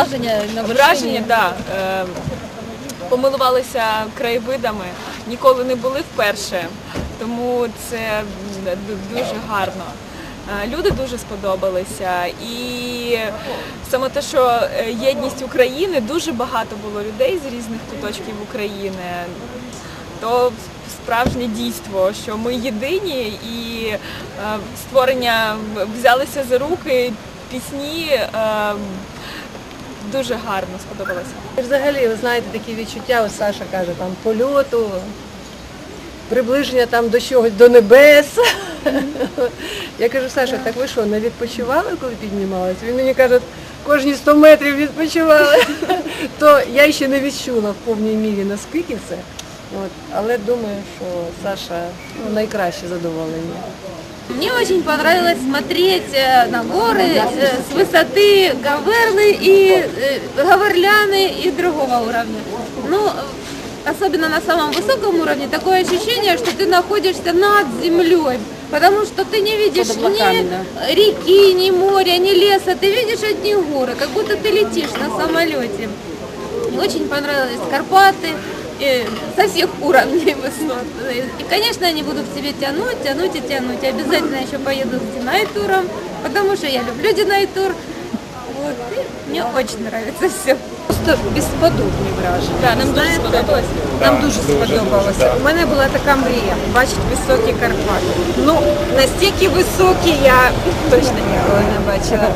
враження на. Враження, так. Е, помилувалися краєвидами, ніколи не були вперше, тому це дуже гарно. Е, Люди дуже сподобалися, і саме те, що е, єдність України, дуже багато було людей з різних куточків України. То справжнє дійство, що ми єдині і е, створення взялися за руки, пісні е, дуже гарно сподобалося. Взагалі, ви знаєте, такі відчуття, ось Саша каже, там польоту, приближення там до чогось, до небес. Я кажу, Саша, так ви що, не відпочивали, коли піднімалися? Він мені каже, кожні 100 метрів відпочивали. То я ще не відчула в повній мірі, наскільки це. От. Але думаю, що Саша ну, найкраще задоволення. Мне очень понравилось смотреть э, на горы э, с высоты Гаверлы и э, Гаварляны и другого уровня. Ну, особенно на самом высоком уровне такое ощущение, что ты находишься над землей, потому что ты не видишь ни реки, ни моря, ни леса, ты видишь одни горы, как будто ты летишь на самолете. Очень понравились Карпаты э, со всех уровней высот. И, конечно, они будут к себе тянуть, тянуть и тянуть. Обязательно еще поеду с Динайтуром, потому что я люблю Динайтур. Вот. И мне очень нравится все. Просто безподобні враження. Да, нам дуже Знаєте, сподобалось. Нам дуже сподобалося. У мене була така мрія бачити високі Карпати. Ну, настільки високі я точно ніколи не бачила.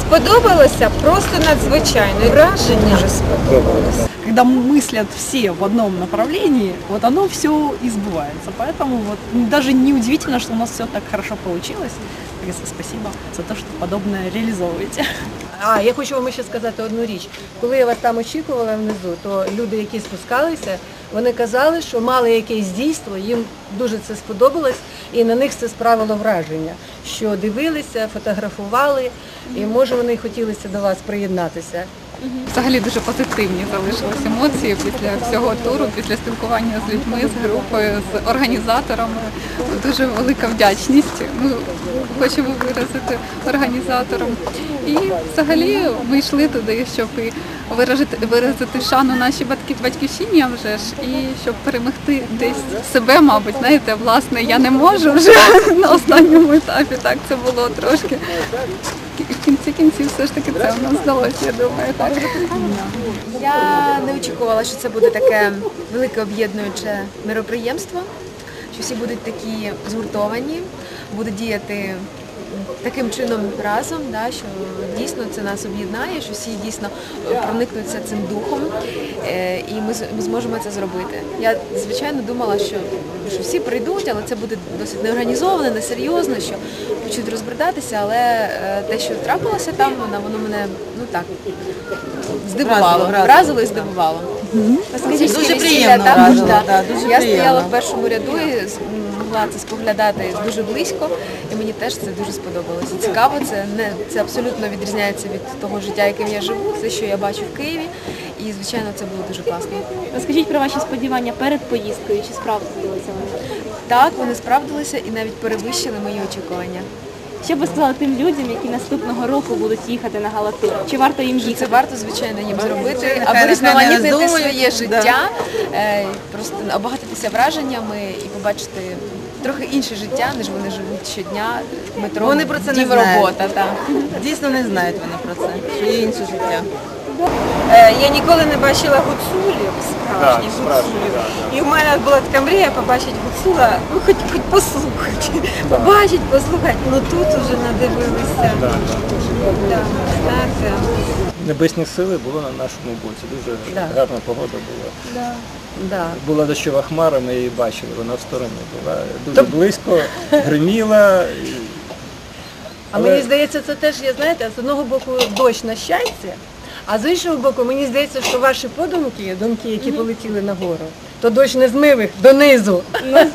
Сподобалося просто надзвичайно. І Враження дуже сподобалося. когда мыслят все в одном направлении, вот оно все и сбывается. Поэтому вот даже не удивительно, что у нас все так хорошо получилось. Так что спасибо за то, что подобное реализовываете. А, я хочу вам ще сказати одну річ. Коли я вас там очікувала внизу, то люди, які спускалися, вони казали, що мали якесь дійство, їм дуже це сподобалось, і на них це справило враження, що дивилися, фотографували, і може вони й хотілися до вас приєднатися. Взагалі дуже позитивні залишились емоції після всього туру, після спілкування з людьми, з групою, з організаторами. Дуже велика вдячність. Ми хочемо виразити організаторам. І взагалі ми йшли туди, щоб і виразити, виразити шану нашій батьківщині, вже ж, і щоб перемогти десь себе, мабуть, знаєте, власне, я не можу вже на останньому етапі. Так це було трошки. В кінці кінців все ж таки це в нас вдалося, я думаю. Так. Я не очікувала, що це буде таке велике об'єднуюче мероприємство, що всі будуть такі згуртовані, будуть діяти таким чином разом, да, що дійсно це нас об'єднає, що всі дійсно проникнуться цим духом, е, і ми, зможемо це зробити. Я звичайно думала, що, що всі прийдуть, але це буде досить неорганізовано, несерйозно, що почнуть розбредатися, але е, те, що трапилося там, воно, воно мене ну так здивувало, вразило і здивувало. Скажіть, Дуже приємно так? вразило, Да. дуже Я приємно. стояла в першому ряду і могла це споглядати дуже близько, і мені теж це дуже сподобалося. Цікаво, це не це абсолютно відрізняється від того життя, яким я живу, це що я бачу в Києві. І звичайно, це було дуже класно. Розкажіть про ваші сподівання перед поїздкою, чи справдилися вони? Так, вони справдилися і навіть перевищили мої очікування. Що б ви сказали тим людям, які наступного року будуть їхати на галатур? Чи варто їм Це варто, звичайно, їм зробити, аби різноманітнити своє життя, е, просто обагатитися враженнями і побачити трохи інше життя, ніж вони живуть щодня. Метро, Вони про це не знають. робота. Дійсно не знають вони про це, що є інше життя. Е, Я ніколи не бачила гуцулів, справжніх гуцулів. І в мене була така мрія побачити гуцула, ну хоч, хоч послухати. Побачити, послухати. Ну тут уже надивилися. Небесні сили були на нашому боці. Дуже Да. гарна погода була. Да. Була дощова хмара, ми її бачили, вона в стороні була дуже близько, гриміла. А Але- мені здається, це теж є, знаєте, з одного боку дощ на щастя, а з іншого боку, мені здається, що ваші подумки, думки, які полетіли нагору, то дощ не змив їх донизу.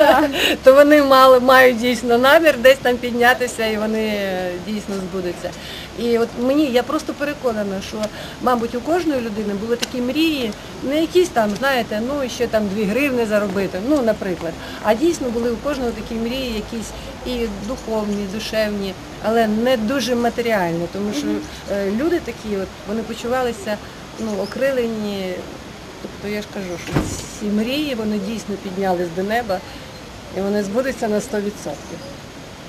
то вони мали, мають дійсно намір десь там піднятися і вони е, дійсно збудуться. І от мені, я просто переконана, що, мабуть, у кожної людини були такі мрії, не якісь там, знаєте, ну ще там дві гривни заробити, ну, наприклад. А дійсно були у кожного такі мрії, якісь і духовні, і душевні, але не дуже матеріальні, тому що е, люди такі, от, вони почувалися ну, окрилені. Тобто я ж кажу, що ці мрії вони дійсно піднялись до неба і вони збудуться на 100%.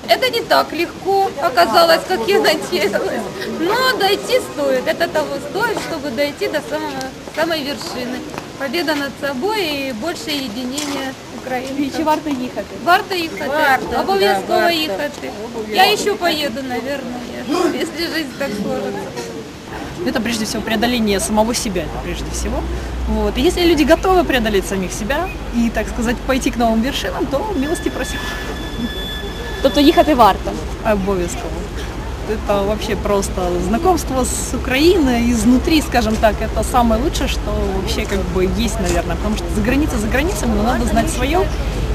Это не так легко оказалось, как я надеялась. Но дойти стоит. Это того стоит, чтобы дойти до самого, самой вершины. Победа над собой и больше единения України. Чи варто їхати? Варто їхати, обов'язково їхати. Я ще поїду, наверное, если жизнь так сложится. Это прежде всего преодоление самого себя, это прежде всего. Вот. И если люди готовы преодолеть самих себя и, так сказать, пойти к новым вершинам, то милости просим. Тобто їхати варто. Обовязково. Это вообще просто знакомство с Украиной изнутри, скажем так, это самое лучшее, что вообще как бы есть, наверное, потому что за границей за границами, но надо знать свое.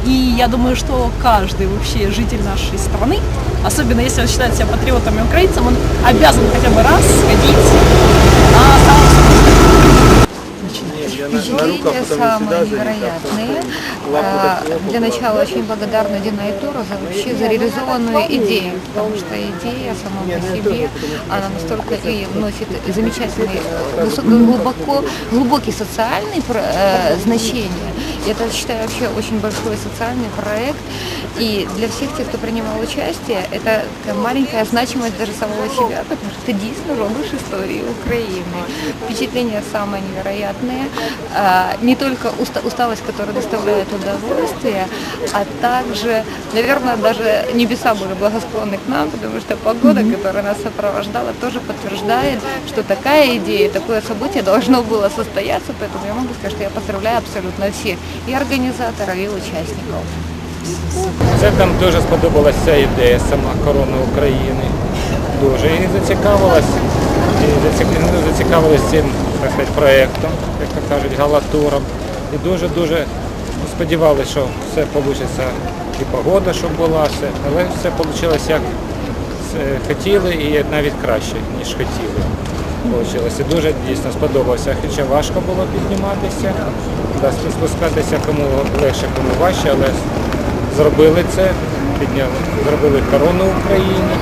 И я думаю, что каждый вообще житель нашей страны, особенно если он считает себя патриотом и украинцем, он обязан хотя бы раз сходить Впечатления самые невероятные. А, Для начала очень благодарна Дина Туру за вообще за реализованную идею, потому что идея сама по себе, она настолько и вносит замечательный, высоко- глубоко, глубокий социальный про- э, значение. Я это считаю вообще очень большой социальный проект. И для всех тех, кто принимал участие, это такая маленькая значимость даже самого себя, потому что ты действительно робишь историю Украины. Впечатления самые невероятные. А, Не только уста- усталость, которая доставляет удовольствие, а также, наверное, даже небеса были благосклонны к нам, потому что погода, которая нас сопровождала, тоже подтверждает, что такая идея, такое событие должно было состояться. Поэтому я могу сказать, что я поздравляю абсолютно всех, и организаторов, и участников. Це там дуже сподобалася ця ідея сама корона України. Дуже і зацікавилась. І зацік- ну, зацікавилась цим так сказати, проєктом, як то кажуть, галатуром. І дуже-дуже сподівалися, що все вийде, і погода, щоб була, все. але все вийшло як е, хотіли і навіть краще, ніж хотіли. Получилось. І дуже дійсно сподобався. Хоча важко було підніматися, да, спускатися кому легше, кому важче, але зробили це, підняли, зробили корону Україні.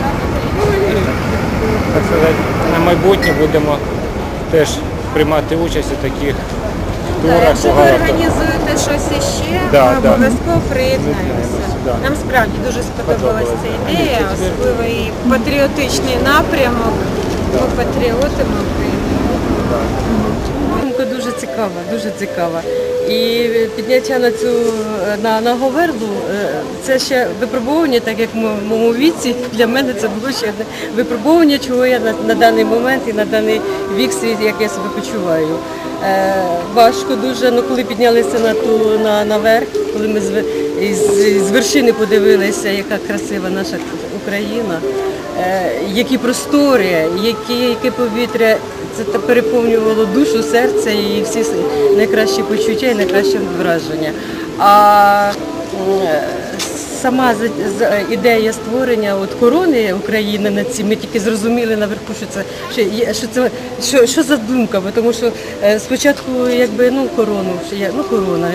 І, так сказати, на майбутнє будемо теж приймати участь у таких турах. Якщо ви багато. організуєте щось іще, Да, ми да. обов'язково приєднаємося. Да. Нам справді дуже сподобалася ця ідея, особливо і патріотичний напрямок. Ми патріоти, ми України. Думка дуже цікава, дуже цікава. І підняття на цю на, на Говерлу е, це ще випробування, так як в моєму віці для мене це було ще одне випробування, чого я на, на даний момент і на даний вік свій, як я себе почуваю. Е, важко дуже, ну коли піднялися на ту на наверх, коли ми з, із, з вершини подивилися, яка красива наша Україна. Е, які простори, які, яке повітря, це переповнювало душу, серце і всі найкращі почуття і найкращі враження. А е, сама ідея створення от корони України на ці, ми тільки зрозуміли наверху, що це що, це що, що за думка, тому що е, спочатку якби ну корону, ну корона,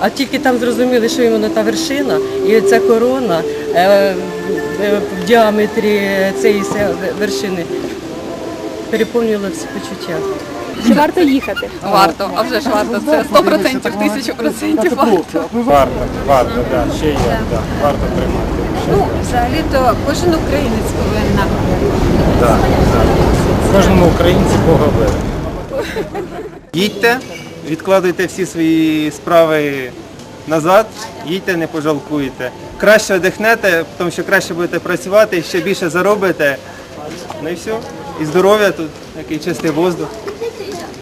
а тільки там зрозуміли, що іменно та вершина, і ця корона в діаметрі цієї вершини переповнювала всі почуття. Чи варто їхати? Варто, а вже ж варто, це 100%, тисячу процентів варто. Варто, варто, да, ще є, да, варто приймати. Ну, взагалі-то кожен українець повинен Да, да. Кожному українцю Бога вірить. Їдьте, відкладуйте всі свої справи назад, їдьте, не пожалкуєте. Краще одихнете, тому що краще будете працювати, ще більше заробите. Ну і все. І здоров'я тут, який чистий воздух.